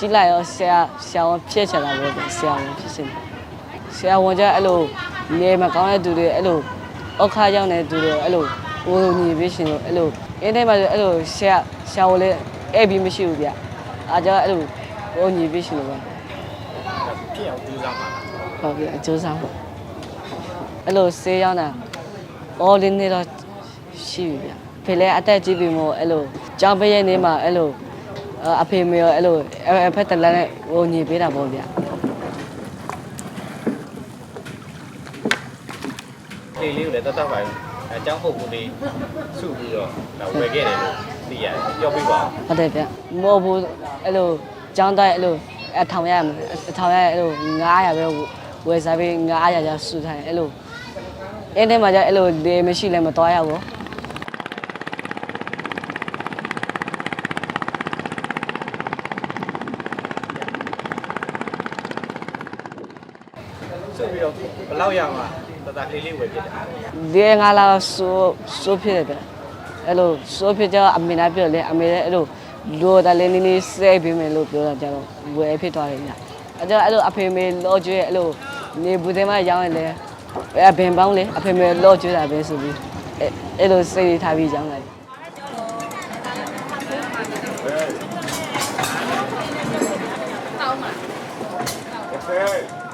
ကြည့်လိုက်ရောဆရာဆရာဝန်ဖြစ်ချင်တာပေါ့ဗျဆရာဝန်ဖြစ်ချင်တယ်ဆရာဝန်ကျအဲ့လိုနေမကောင်းတဲ့သူတွေအဲ့လိုအောက်ခါရောက်နေတဲ့သူတွေအဲ့လိုဟိုညီပေးရှင်လို့အဲ့လိုအင်းထဲမှာအဲ့လိုဆရာဆရာဝန်လည်းအဲ့ပြီးမရှိဘူးဗျအားကြောင့်အဲ့လိုဟိုညီပေးရှင်လို့ပဲဖြစ်အောင်ကြိုးစားပါဟုတ်ပြီအကျိုးဆောင်ပါအဲ့လိုဆေးရောက်တာအော်လင်းနေတော့ရှိပြီဗျဖေလဲအတက်ကြီးပြီမို့အဲ့လိုကြောင်ပရဲ့နေမှာအဲ့လို အဖေမေရောအဲ့လိုအဖက်တလန်းနဲ့ဟိုညီပေးတာပေါ့ဗျ လေလေးကိုလည်းတတ်တတ်ပါဘူးအเจ้าဟုတ်ကူလေးစုပြီးတော့ဒါဝယ်ခဲ့တယ်လို့သိရတယ်ပြောပြပါဦး ဟုတ်တယ်ဗျမဟုတ်ဘူးအဲ့လိုကြောင်းတိုင်းအဲ့လိုအထောင်ရမယ်အထောင်ရအဲ့လို900ပဲဝယ်စားပြီး900ကျစုထားတယ်အဲ့လိုအင်းထဲမှာကျအဲ့လိုလေမရှိလည်းမတော်ရဘူး စုပြီးတော့ဘလောက်ရမှာတတလေးလေးဝယ်ဖြစ်တာလေးငါလာဆိုးဆိုးဖြစ်တယ်ဗျအဲ့လိုဆိုးဖြစ်ကြအမေနာပြောလေအမေလည်းအဲ့လိုလိုတလေးနည်းနည်းစဲပေးမယ်လို့ပြောတာကြတော့ဝယ်ဖြစ်သွားတယ်ညအဲ့တော့အဲ့လိုအဖေမေလောကျွေးအဲ့လိုနေဘူးတဲ့မှာရောင်းရင်လည်းအဘင်ပေါင်းလေအဖေမေလောကျွေးတာပဲဆိုပြီးအဲ့လိုစိတ်ထားပြီးရောင်းလိုက်ဟဲ့